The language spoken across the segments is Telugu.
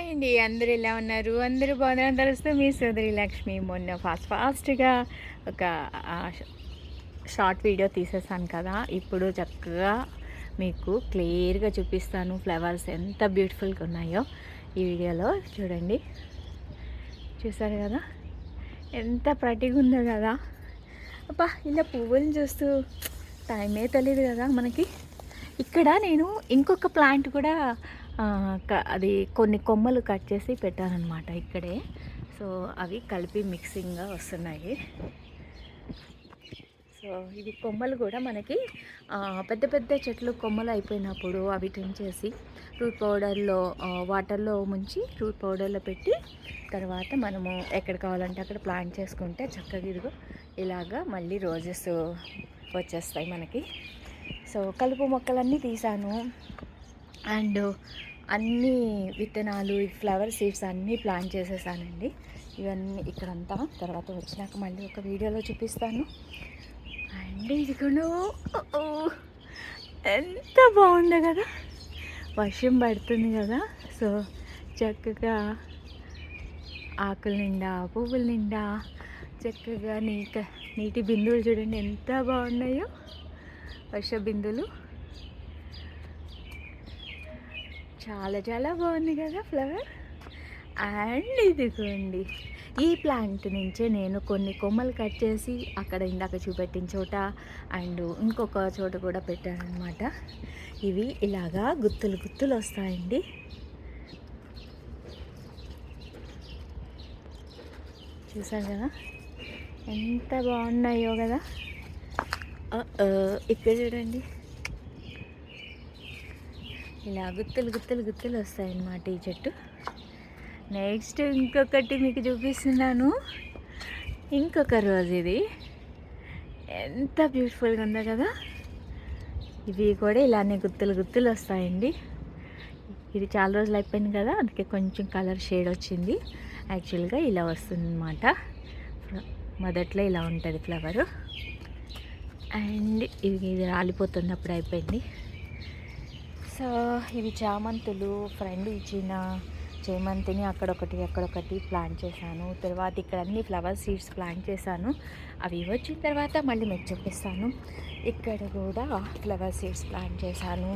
హాయ్ అండి అందరూ ఎలా ఉన్నారు? అందరూ బాగున్నారని తెలుస్తూ మీ సోదరి లక్ష్మి మొన్న ఫాస్ట్ ఫాస్ట్గా ఒక షార్ట్ వీడియో తీసేసాను కదా ఇప్పుడు చక్కగా మీకు క్లియర్గా చూపిస్తాను ఫ్లవర్స్ ఎంత బ్యూటిఫుల్గా ఉన్నాయో ఈ వీడియోలో. చూడండి. చూసారు కదా? ఎంత ప్రతిగా ఉందో కదా? అబ్బా ఇలా పువ్వులను చూస్తూ టైమే తెలియదు కదా మనకి. ఇక్కడ నేను ఇంకొక ప్లాంట్ కూడా అది కొన్ని కొమ్మలు కట్ చేసి పెట్టారనమాట ఇక్కడే. సో అవి కలిపి మిక్సింగ్గా వస్తున్నాయి. సో ఇవి కొమ్మలు కూడా మనకి పెద్ద పెద్ద చెట్లు కొమ్మలు అయిపోయినప్పుడు అవి ట్రిమ్ చేసి రూట్ పౌడర్లో వాటర్లో ముంచి రూట్ పౌడర్లో పెట్టి తర్వాత మనము ఎక్కడ కావాలంటే అక్కడ ప్లాంట్ చేసుకుంటే చక్కగా ఇదిగో ఇలాగా మళ్ళీ రోజెస్ వచ్చేస్తాయి మనకి. సో కలుపు మొక్కలన్నీ తీసాను. అండ్ అన్ని విత్తనాలు ఫ్లవర్ సీడ్స్ అన్నీ ప్లాన్ చేసేసానండి. ఇవన్నీ ఇక్కడంతా. తర్వాత వచ్చినాక మళ్ళీ ఒక వీడియోలో చూపిస్తాను. అండ్ ఇదిగోను ఎంత బాగుంది కదా. వర్షం పడుతుంది కదా. సో చక్కగా ఆకుల నిండా పువ్వుల నిండా చక్కగా నీక నీటి బిందువులు చూడండి ఎంత బాగున్నాయో. వర్ష బిందువులు. చాలా చాలా బాగుంది కదా ఫ్లవర్? అండ్ ఇదిగోండి ఈ ప్లాంట్ నుంచే నేను కొన్ని కొమ్మలు కట్ చేసి అక్కడ ఇందాక చూపెట్టిన చోట అండ్ ఇంకొక చోట కూడా పెట్టానమాట ఇవి ఇలాగా గుత్తులు గుత్తులు వస్తాయండి. చూసారు కదా? ఎంత బాగున్నాయో కదా? ఇక్కడ చూడండి. ఇలా గుత్తులు గుత్తులు గుత్తులు వస్తాయన్నమాట ఈ చెట్టు. నెక్స్ట్ ఇంకొకటి మీకు చూపిస్తున్నాను. ఇంకొక రోజు ఇది. ఎంత బ్యూటిఫుల్గా ఉందో కదా. ఇవి కూడా ఇలానే గుత్తులు గుత్తులు వస్తాయండి. ఇది చాలా రోజులు అయిపోయింది కదా అందుకే కొంచెం కలర్ షేడ్ వచ్చింది. యాక్చువల్గా ఇలా వస్తుందన్నమాట. మొదట్లో ఇలా ఉంటుంది ఫ్లవరు అండ్ ఇది ఇది రాలిపోతుంది అప్పుడు అయిపోయింది. సో ఇవి చామంతులు ఫ్రెండ్ ఇచ్చిన చేమంతిని అక్కడొకటి అక్కడొకటి ప్లాంట్ చేశాను. తర్వాత ఇక్కడ అన్ని ఫ్లవర్ సీడ్స్ ప్లాంట్ చేశాను. అవి వచ్చిన తర్వాత మళ్ళీ మీకు చూపిస్తాను. ఇక్కడ కూడా ఫ్లవర్ సీడ్స్ ప్లాంట్ చేశాను.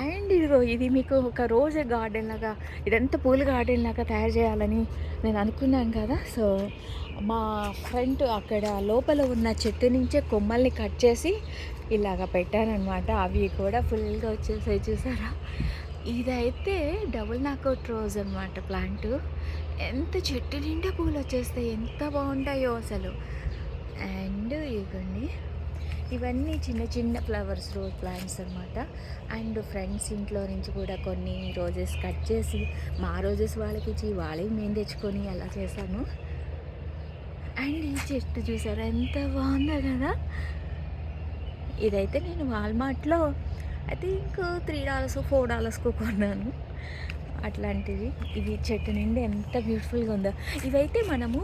అండ్ ఇదిగో ఇది మీకు ఒక రోజు గార్డెన్ లాగా ఇదంతా పూల గార్డెన్ లాగా తయారు చేయాలని నేను అనుకున్నాను కదా. సో మా ఫ్రంట్ అక్కడ లోపల ఉన్న చెట్టు నుంచే కొమ్మల్ని కట్ చేసి ఇలాగ పెట్టానమాట అవి కూడా ఫుల్గా వచ్చేసాయి చూసారా? ఇదైతే డబుల్ నాకౌట్ రోజ్ అనమాట ప్లాంట్. ఎంత చెట్టు నిండా పూలు వచ్చేస్తాయి ఎంత బాగుంటాయో అసలు. అండ్ ఇవ్వండి ఇవన్నీ చిన్న చిన్న ఫ్లవర్స్ రోజ్ ప్లాంట్స్ అనమాట అండ్ ఫ్రెండ్స్ ఇంట్లో నుంచి కూడా కొన్ని రోజెస్ కట్ చేసి మా రోజెస్ వాళ్ళకి ఇచ్చి వాళ్ళే మేము తెచ్చుకొని అలా చేశాను. అండ్ ఈ చెట్టు చూసారా ఎంత బాగుందో కదా! ఇదైతే నేను వాల్మార్ట్లో I think three dollars four డాలర్స్కు కొన్నాను. అట్లాంటివి. ఇది చెట్టు నిండి ఎంత బ్యూటిఫుల్గా ఉందో. ఇవైతే మనము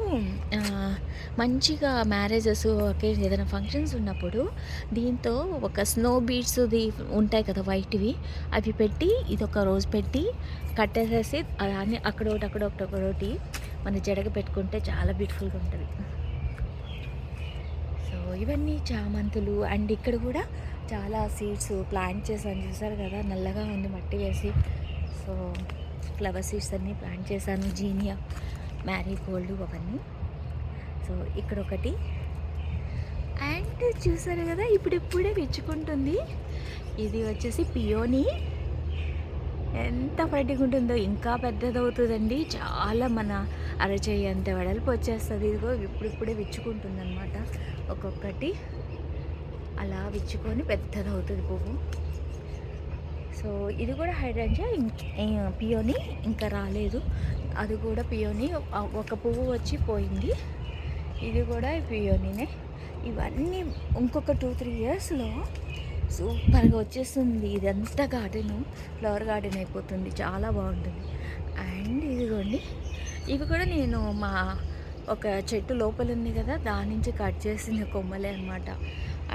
మంచిగా మ్యారేజెస్ ఒకేషన్ ఏదైనా ఫంక్షన్స్ ఉన్నప్పుడు దీంతో ఒక స్నో బీడ్స్ది ఉంటాయి కదా వైట్వి అవి పెట్టి ఇది ఒక రోజు పెట్టి కట్టేసేసి అలానే అక్కడొకటి అక్కడొకటి ఒకటి మన జడగ పెట్టుకుంటే చాలా బ్యూటిఫుల్గా ఉంటుంది. సో ఇవన్నీ చామంతులు అండ్ ఇక్కడ కూడా చాలా సీడ్స్ ప్లాంట్ చేశాను. చూసారు కదా? నల్లగా ఉంది మట్టి వేసి. సో ఫ్లవర్ సీడ్స్ అన్నీ ప్లాంట్ చేశాను. జీనియా మ్యారీగోల్డ్ అవన్నీ. సో ఇక్కడ ఒకటి అండ్ చూసారు కదా ఇప్పుడిప్పుడే విచ్చుకుంటుంది ఇది వచ్చేసి పియోని. ఎంత పట్టిగా ఉంటుందో ఇంకా పెద్దదవుతుందండి. చాలా మన అరచేయి అంత వెడల్పు వచ్చేస్తుంది. ఇదిగో ఇప్పుడిప్పుడే విచ్చుకుంటుంది అనమాట ఒక్కొక్కటి అలా విచ్చుకొని పెద్దదవుతుంది పువ్వు. సో ఇది కూడా హైడ్రాంజా. పియోని ఇంకా రాలేదు. అది కూడా పియోని. ఒక పువ్వు వచ్చి పోయింది. ఇది కూడా పియోనినే. ఇవన్నీ ఇంకొక టూ త్రీ ఇయర్స్లో సూపర్గా వచ్చేస్తుంది. ఇదంతా గార్డెన్? ఫ్లవర్ గార్డెన్ అయిపోతుంది. చాలా బాగుంటుంది. అండ్ ఇదిగోండి. ఇవి కూడా నేను మా ఒక చెట్టు లోపల ఉంది కదా దాని నుంచి కట్ చేసిన కొమ్మలే అనమాట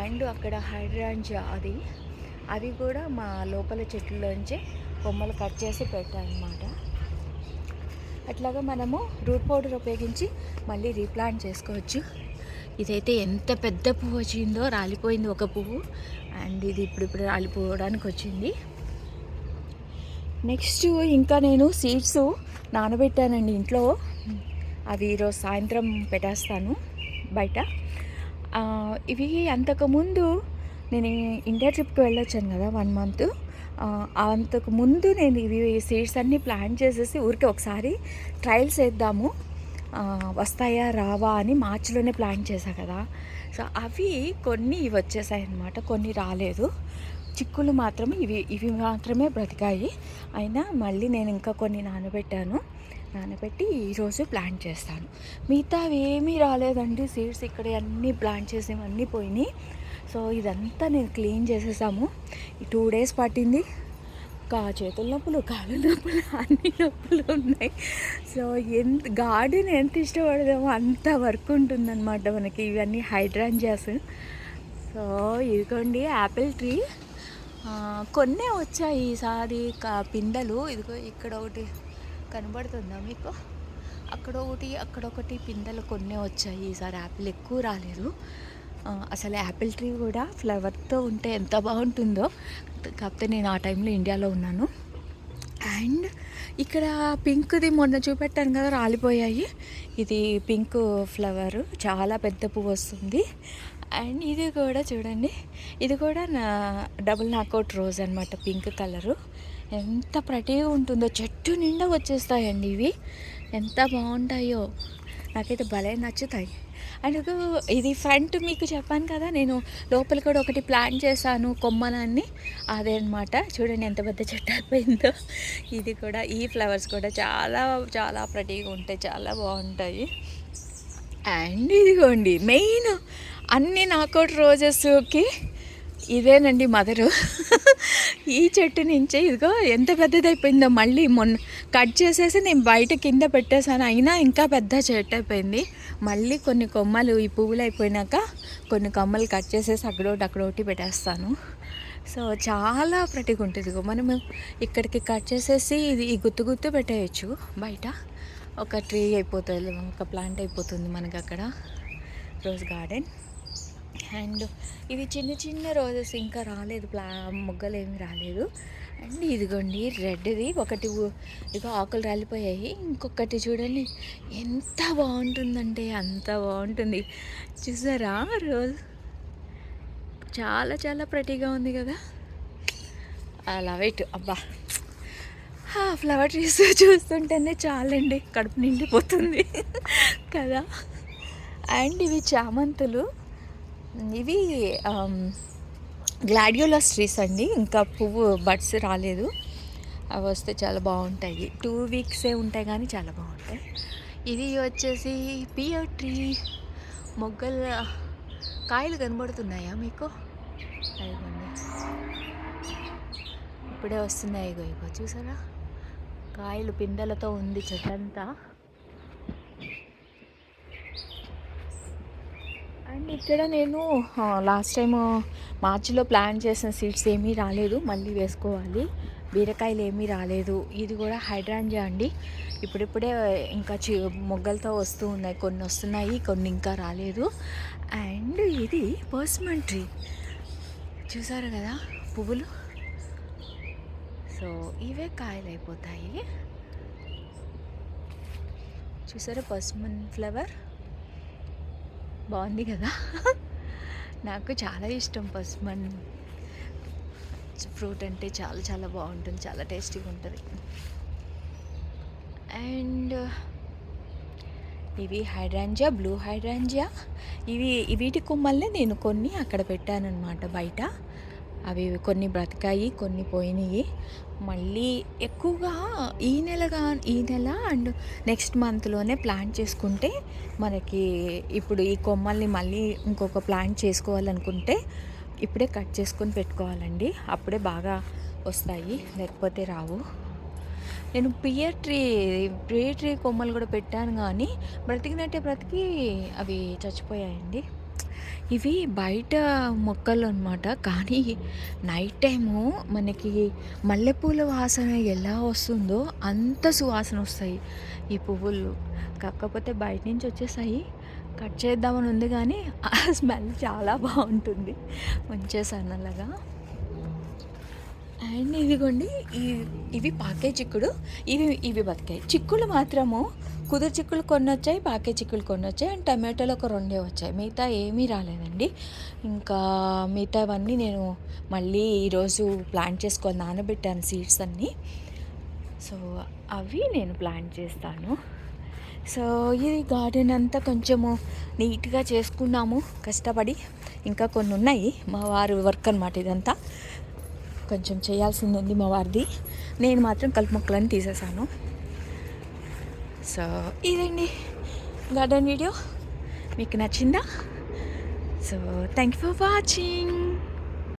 అండ్ అక్కడ హైడ్రాంజా అది. అవి కూడా మా లోపల చెట్లలోంచి కొమ్మలు కట్ చేసి పెట్టామన్నమాట అట్లాగా మనము రూట్ పౌడర్ ఉపయోగించి మళ్ళీ రీప్లాంట్ చేసుకోవచ్చు. ఇదైతే ఎంత పెద్ద పువ్వు వచ్చిందో రాలిపోయింది ఒక పువ్వు. అండ్ ఇది ఇప్పుడు ఇప్పుడు రాలిపోవడానికి వచ్చింది. నెక్స్ట్ ఇంకా నేను సీడ్స్ నానబెట్టానండి ఇంట్లో. అవి ఈరోజు సాయంత్రం పెట్టేస్తాను బయట. ఇవి అంతకుముందు నేను ఇండియా ట్రిప్కి వెళ్ళొచ్చాను కదా వన్ మంత్ అంతకు ముందు నేను ఇవి సీడ్స్ అన్నీ ప్లాన్ చేసేసి ఊరికే ఒకసారి ట్రయల్స్ వేద్దాము వస్తాయా రావా అని మార్చిలోనే ప్లాన్ చేశా కదా. సో అవి కొన్ని ఇవి వచ్చేసాయి అన్నమాట కొన్ని రాలేదు. చిక్కులు మాత్రమే ఇవి ఇవి మాత్రమే బ్రతికాయి. అయినా మళ్ళీ నేను ఇంకా కొన్ని నానబెట్టాను. నానబెట్టి ఈరోజు ప్లాంట్ చేస్తాను. మిగతా ఏమీ రాలేదండి సీడ్స్ ఇక్కడ అన్నీ ప్లాంట్ చేసేవన్నీ పోయినాయి. సో ఇదంతా నేను క్లీన్ చేసేసాము. ఈ టూ డేస్ పట్టింది. కా చేతుల నొప్పులు కాళ్ళ నొప్పులు అన్ని నొప్పులు ఉన్నాయి. సో ఎంత గార్డెన్ ఎంత ఇష్టపడదామో అంత వర్క్ ఉంటుందన్నమాట మనకి ఇవన్నీ హైడ్రాంజియాస్ సో ఇదిగోండి యాపిల్ ట్రీ. కొన్నే వచ్చాయి ఈసారి కా- పిందెలు ఇదిగో ఇక్కడ ఒకటి కనబడుతుందా మీకు? అక్కడ ఒకటి అక్కడ ఒకటి పిందెలు కొన్నే వచ్చాయి ఈసారి. యాపిల్ ఎక్కువ రాలేదు. అసలు యాపిల్ ట్రీ కూడా ఫ్లవర్తో ఉంటే ఎంత బాగుంటుందో. కాకపోతే నేను ఆ టైంలో ఇండియాలో ఉన్నాను. అండ్ ఇక్కడ పింక్ది మొన్న చూపెట్టాను కదా రాలిపోయాయి. ఇది పింక్ ఫ్లవర్ చాలా పెద్ద పువ్వు వస్తుంది. అండ్ ఇది కూడా చూడండి ఇది కూడా నా డబుల్ నాకౌట్ రోజ్ అనమాట పింక్ కలరు. ఎంత ప్రటీగా ఉంటుందో చెట్టు నిండా వచ్చేస్తాయండి ఇవి. ఎంత బాగుంటాయో. నాకైతే భలే నచ్చుతాయి. అండ్ ఇది ఫ్రంట్ మీకు చెప్పాను కదా నేను లోపల కూడా ఒకటి ప్లాన్ చేశాను కొమ్మలన్నీ. అదే అనమాట చూడండి ఎంత పెద్ద చెట్టు అయిపోయిందో. ఇది కూడా ఈ ఫ్లవర్స్ కూడా చాలా చాలా ప్రతిగా ఉంటాయి చాలా బాగుంటాయి. అండ్ ఇదిగోండి మెయిన్ అన్ని నాకౌట్ రోజెస్కి ఇదేనండి మదరు. ఈ చెట్టు నుంచి ఇదిగో ఎంత పెద్దది అయిపోయిందో మళ్ళీ మొన్న కట్ చేసేసి నేను బయట కింద పెట్టేశాను అయినా ఇంకా పెద్ద చెట్టు అయిపోయింది. మళ్ళీ కొన్ని కొమ్మలు ఈ పువ్వులు అయిపోయినాక కొన్ని కొమ్మలు కట్ చేసేసి అక్కడోటి అక్కడోటి పెట్టేస్తాను. సో చాలా ప్రతిగా ఉంటుంది. మనం ఇక్కడికి కట్ చేసేసి ఇది ఈ గుత్తు గుత్తు పెట్టేయచ్చు. బయట ఒక ట్రీ అయిపోతుంది ఒక ప్లాంట్ అయిపోతుంది మనకి అక్కడ. Rose garden. అండ్ ఇవి చిన్న చిన్న రోజెస్ ఇంకా రాలేదు. ప్లా మొగ్గలు ఏమి రాలేదు. అండ్ ఇదిగోండి రెడ్ది. ఒకటి ఇక ఇదిగో ఆకులు రాలిపోయాయి. ఇంకొకటి చూడండి. ఎంత బాగుంటుందంటే అంత బాగుంటుంది. చూసారా రోజ్? చాలా చాలా ప్రతిగా ఉంది కదా. అలా వెయిట్ అబ్బా. ఫ్లవర్ ట్రీస్ చూస్తుంటేనే చాలండి. కడుపు నిండిపోతుంది కదా. అండ్ ఇవి చామంతులు. ఇవి గ్లాడియోలస్ ట్రీస్ అండి. ఇంకా పువ్వు బడ్స్ రాలేదు. అవి వస్తే చాలా బాగుంటాయి. టూ వీక్సే ఉంటాయి కానీ చాలా బాగుంటాయి. ఇది వచ్చేసి పియర్ ట్రీ మొగ్గల కాయలు కనబడుతున్నాయా మీకు? అదిగోండి. ఇప్పుడే వస్తున్నాయి. ఇగో ఇగో చూసారా? కాయలు పిందెలతో ఉంది చెట్టంతా అండ్ ఇక్కడ నేను లాస్ట్ టైం మార్చిలో ప్లాన్ చేసిన సీడ్స్ ఏమీ రాలేదు. మళ్ళీ వేసుకోవాలి. బీరకాయలు ఏమీ రాలేదు. ఇది కూడా హైడ్రాంజా అండి. ఇప్పుడిప్పుడే ఇంకా చి మొగ్గలతో వస్తూ ఉన్నాయి. కొన్ని వస్తున్నాయి కొన్ని ఇంకా రాలేదు. అండ్ ఇది పర్స్మన్ ట్రీ. చూసారు కదా పువ్వులు? సో ఇవే కాయలు అయిపోతాయి. చూసారా పర్స్మన్ ఫ్లవర్? బాగుంది కదా? నాకు చాలా ఇష్టం పసుమన్. ఫ్రూట్ అంటే చాలా చాలా బాగుంటుంది చాలా టేస్టీగా ఉంటుంది. అండ్ ఇవి హైడ్రాంజియా బ్లూ హైడ్రాంజియా. ఇవి వీటి కొమ్మల్ని నేను కొన్ని అక్కడ పెట్టాను అనమాట బయట. అవి కొన్ని బ్రతికాయి కొన్ని పోయినాయి. మళ్ళీ ఎక్కువగా ఈ నెలగా ఈ నెల అండ్ నెక్స్ట్ మంత్లోనే ప్లాన్ చేసుకుంటే మనకి ఇప్పుడు ఈ కొమ్మల్ని మళ్ళీ ఇంకొక ప్లాన్ చేసుకోవాలనుకుంటే ఇప్పుడే కట్ చేసుకొని పెట్టుకోవాలండి. అప్పుడే బాగా వస్తాయి. లేకపోతే రావు. నేను పియర్ ట్రీ పియర్ ట్రీ కొమ్మలు కూడా పెట్టాను కానీ బ్రతికినట్టే బ్రతికి అవి చచ్చిపోయాయండి. ఇవి బయట మొక్కలు అనమాట కానీ నైట్ టైము మనకి మల్లెపూల వాసన ఎలా వస్తుందో అంత సువాసన వస్తాయి. ఈ పువ్వులు కాకపోతే బయట నుంచి వచ్చేసాయి. కట్ చేద్దామని ఉంది కానీ ఆ స్మెల్ చాలా బాగుంటుంది. మంచిగా సన్నలాగా అండ్ ఇదిగోండి ఈ ఇవి పాకే చిక్కుడు ఇవి ఇవి బతికాయి. చిక్కులు మాత్రము కుదురు చిక్కులు కొన్ని వచ్చాయి పాకే చిక్కులు కొన్ని వచ్చాయి అండ్ టమాటోలు ఒక రెండే వచ్చాయి. మిగతా ఏమీ రాలేదండి. ఇంకా మిగతావన్నీ నేను మళ్ళీ ఈరోజు ప్లాంట్ చేసుకొని నానబెట్టాను సీడ్స్ అన్నీ. సో అవి నేను ప్లాంట్ చేస్తాను. సో ఇది గార్డెన్ అంతా కొంచెము నీట్గా చేసుకున్నాము. కష్టపడి ఇంకా కొన్ని ఉన్నాయి మా వారి వర్క్ అనమాట ఇదంతా. కొంచెం చేయాల్సింది ఉంది మా వారిది. నేను మాత్రం కలుపు మొక్కలని తీసేసాను సో ఇదండి గార్డెన్ వీడియో. మీకు నచ్చిందా? So thank you for watching